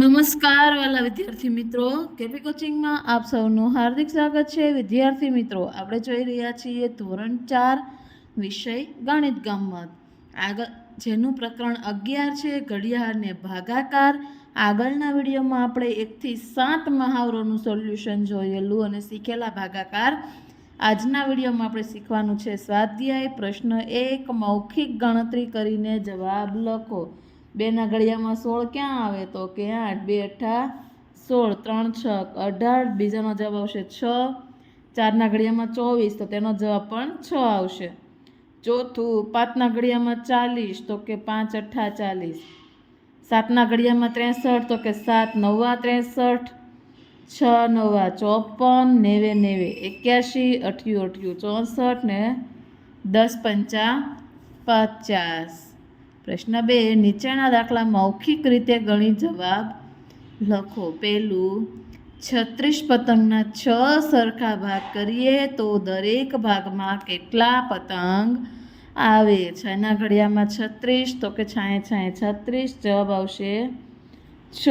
નમસ્કાર વાલા વિદ્યાર્થી મિત્રો. કેપી કોચિંગમાં આપ સૌનું હાર્દિક સ્વાગત છે. વિદ્યાર્થી મિત્રો, આપણે જોઈ રહ્યા છીએ ધોરણ ચાર, વિષય ગણિત ગમત. આગળ, જેનું પ્રકરણ અગિયાર છે ઘડિયાળને ભાગાકાર. આગળના વિડીયોમાં આપણે એકથી સાત મહાવરોનું સોલ્યુશન જોયેલું અને શીખેલા ભાગાકાર. આજના વિડીયોમાં આપણે શીખવાનું છે સ્વાધ્યાય પ્રશ્ન એક, મૌખિક ગણતરી કરીને જવાબ લખો. બેના ઘડિયામાં સોળ ક્યાં આવે તો કે આઠ, બે અઠ્ઠા સોળ, ત્રણ, છ, અઢાર, બીજાનો જવાબ આવશે છ. ચારના ઘડિયામાં ચોવીસ, તો તેનો જવાબ પણ છ આવશે. ચોથું, પાંચના ઘડિયામાં ચાલીસ, તો કે પાંચ અઠ્ઠા ચાલીસ. સાતના ઘડિયામાં ત્રેસઠ, તો કે સાત નવ્વા ત્રેસઠ. છ, નવા, ચોપન, નેવે નેવે એક્યાસી અઠ્યું અઠ્યું, ચોસઠ ને દસ પંચા પચાસ. પ્રશ્ન બે નીચેના દાખલા મૌખિક રીતે ગણી જવાબ લખો. પહેલું, છત્રીસ પતંગના છ સરખા ભાગ કરીએ તો દરેક ભાગમાં કેટલા પતંગ આવે? છના ઘડિયામાં છત્રીસ, તો કે છાંય છાએ છત્રીસ, જવાબ આવશે છ.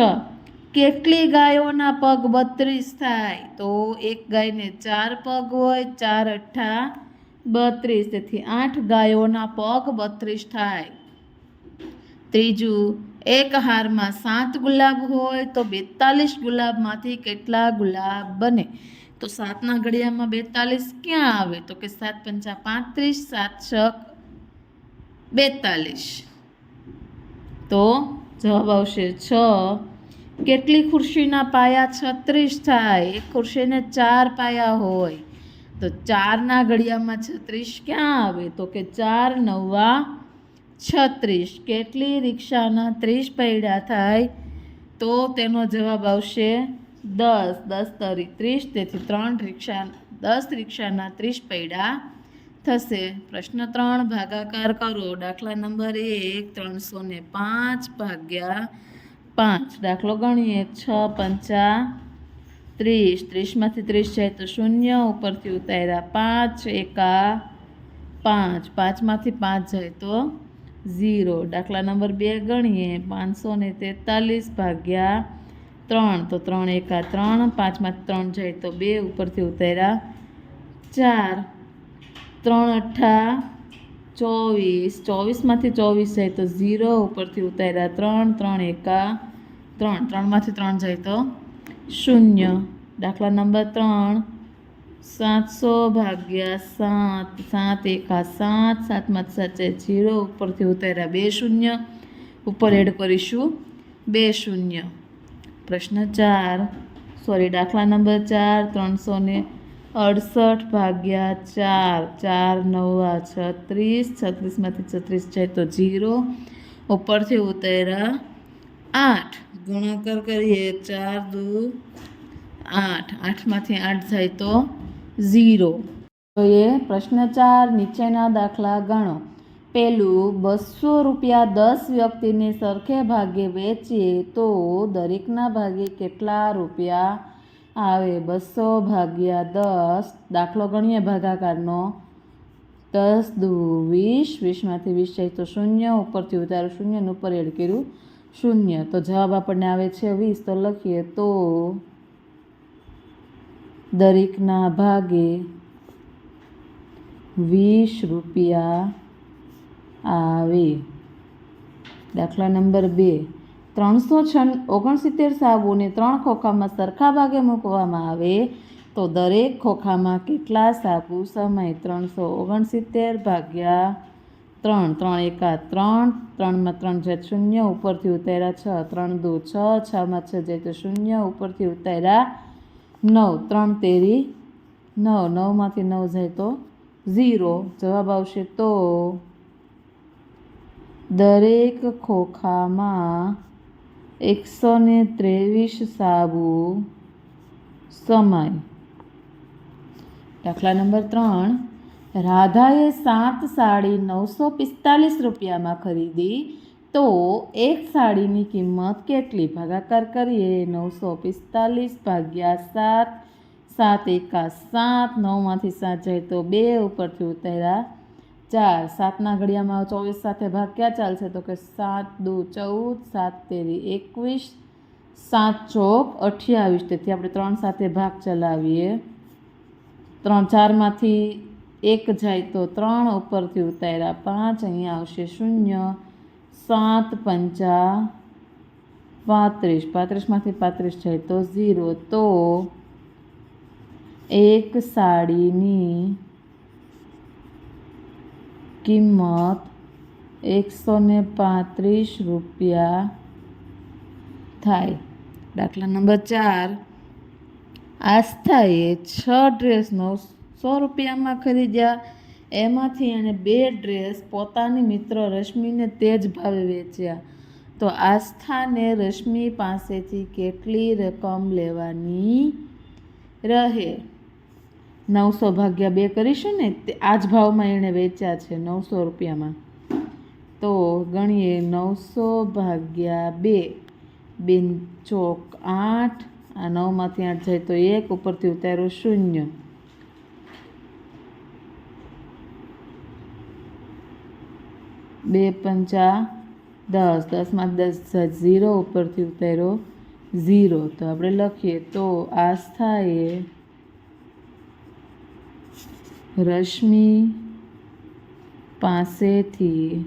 કેટલી ગાયોના પગ બત્રીસ થાય? તો એક ગાયને ચાર પગ હોય, ચાર અઠ્ઠા બત્રીસ. તેથી આઠ ગાયોના પગ બત્રીસ થાય. ત્રીજું, એક હારમાં સાત ગુલાબ હોય તો બેતાલીસ ગુલાબમાંથી કેટલા ગુલાબ બને? તો સાતના ઘડિયામાં બેતાલીસ ક્યાં આવે? તો કે સાત પંચા પાંત્રીસ, સાત છક બેતાલીસ. તો જવાબ આવશે છ. કેટલી ખુરશીના પાયા છત્રીસ થાય? એક ખુરશીને ચાર પાયા હોય. તો ચારના ઘડિયામાં છત્રીસ ક્યાં આવે? તો કે ચાર નવા છત્રીસ. કેટલી રિક્ષાના ત્રીસ પૈડા થાય? તો તેનો જવાબ આવશે દસ. દસ તરી ત્રીસ, તેથી ત્રણ રિક્ષા, દસ રિક્ષાના ત્રીસ પૈડા થશે. પ્રશ્ન ત્રણ, ભાગાકાર કરો. દાખલા નંબર એક, ત્રણસો ને પાંચ ભાગ્યા પાંચ. દાખલો ગણીએ. છ પંચા ત્રીસ. ત્રીસમાંથી ત્રીસ જાય તો શૂન્ય. ઉપરથી ઉતાર્યા પાંચ. એકા પાંચ. પાંચમાંથી પાંચ જાય તો ઝીરો. દાખલા નંબર બે ગણીએ. પાંચસો ને તેતાલીસ ભાગ્યા ત્રણ. તો ત્રણ એકા ત્રણ. પાંચમાં ત્રણ જાય તો બે ઉપરથી ઉતાર્યા ચાર. ત્રણ અઠ્ઠા ચોવીસ. ચોવીસમાંથી ચોવીસ જાય તો ઝીરો. ઉપરથી ઉતાર્યા ત્રણ. ત્રણ એકા ત્રણ. ત્રણમાંથી ત્રણ જાય તો શૂન્ય. દાખલા નંબર ત્રણ. સાતસો ભાગ્યા સાત સાત એકા સાત સાતમાં સાચે જીરો, ઉપરથી ઉતાર્યા બે શૂન્ય. ઉપર એડ કરીશું, બે શૂન્ય. પ્રશ્ન ચાર, સોરી, દાખલા નંબર ચાર, ત્રણસો ને અડસઠ ભાગ્યા ચાર ચાર, નવા છત્રીસ છત્રીસમાંથી છત્રીસ જાય તો જીરો. ઉપરથી ઉતાર્યા આઠ. ગુણાકાર કરીએ, ચાર દુ આઠ. આઠમાંથી આઠ જાય તો ઝીરો. જોઈએ પ્રશ્ન ચાર નીચેના દાખલા ગણો. પેલું, બસો રૂપિયા દસ વ્યક્તિને સરખે ભાગે વેચીએ તો દરેકના ભાગે કેટલા રૂપિયા આવે? બસો ભાગ્યા દસ. દાખલો ગણીએ ભાગાકારનો. દસ દુ વીસ. વીસમાંથી વીસ જાય તો શૂન્ય. ઉપરથી ઉતારો શૂન્યનું ઉપર એડ કર્યું. શૂન્ય. તો જવાબ આપણને આવે છે વીસ. તો લખીએ તો દરેકના ભાગે વીસ રૂપિયા આવે. દાખલા નંબર બે. ત્રણસો છન, ઓગણસિત્તેર સાબુને ત્રણ ખોખામાં સરખા ભાગે મૂકવામાં આવે તો દરેક ખોખામાં કેટલા સાબુ? સમય ત્રણસો ઓગણસિત્તેર ભાગ્યા ત્રણ. ત્રણ એકા ત્રણ, ત્રણમાં ત્રણ જાય શૂન્ય, ઉપરથી ઉતાર્યા છ. ત્રણ દો છ, છમાં છ જાય તો શૂન્ય, ઉપરથી ઉતાર્યા નવ, ત્રણ તેરી. નવ, નવમાંથી નવ જાય તો ઝીરો. જવાબ આવશે તો દરેક ખોખામાં એકસો ને ત્રેવીસ સાબુ સમાય. દાખલા નંબર ત્રણ. રાધાએ સાત સાડી નવસો પિસ્તાલીસ રૂપિયામાં ખરીદી. તો એક સાડીની કિંમત કેટલી? ભાગાકાર કરીએ, નવસો પિસ્તાલીસ ભાગ્યા સાત. સાત એકા સાત, નવમાંથી સાત જાય તો બે ઉપરથી ઉતાર્યા ચાર. સાતના ઘડિયામાં ચોવીસ સાથે ભાગ ક્યાં ચાલશે તો કે સાત દુ ચૌદ, સાત તેરી એકવીસ, સાત ચોક અઠ્યાવીસ. તેથી આપણે ત્રણ સાથે ભાગ ચલાવીએ. ત્રણ ચારમાંથી એક જાય તો ત્રણ ઉપરથી ઉતાર્યા પાંચ. અહીંયા આવશે શૂન્ય. સાત પંચા પાંત્રીસ. પાંત્રીસમાંથી પાંત્રીસ જાય તો ઝીરો. તો એક સાડીની કિંમત એકસો ને પાંત્રીસ રૂપિયા થાય. દાખલા નંબર ચાર. આસ્થાએ છ ડ્રેસ સો રૂપિયામાં ખરીદ્યા. એમાંથી એણે બે ડ્રેસ પોતાની મિત્ર રશ્મિને તે જ ભાવે વેચ્યા. તો આસ્થાને રશ્મિ પાસેથી કેટલી રકમ લેવાની રહે? નવસો ભાગ્યા બે કરીશું ને, તે આ જ ભાવમાં એણે વેચ્યા છે નવસો રૂપિયામાં. તો ગણીએ નવસો ભાગ્યા બે. બેન ચોક આઠ, આ નવમાંથી આઠ જાય તો એક, ઉપરથી ઉતાર્યું શૂન્ય. બે પંચા દસ. દસમાં દસ ઝીરો. ઉપરથી ઉતાર્યો ઝીરો. તો આપણે લખીએ તો આસ્થાએ રશ્મિ પાસેથી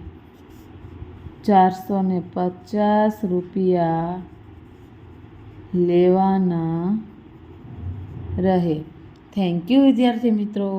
ચારસો ને પચાસ રૂપિયા લેવાના રહે. થેન્ક યુ વિદ્યાર્થી મિત્રો.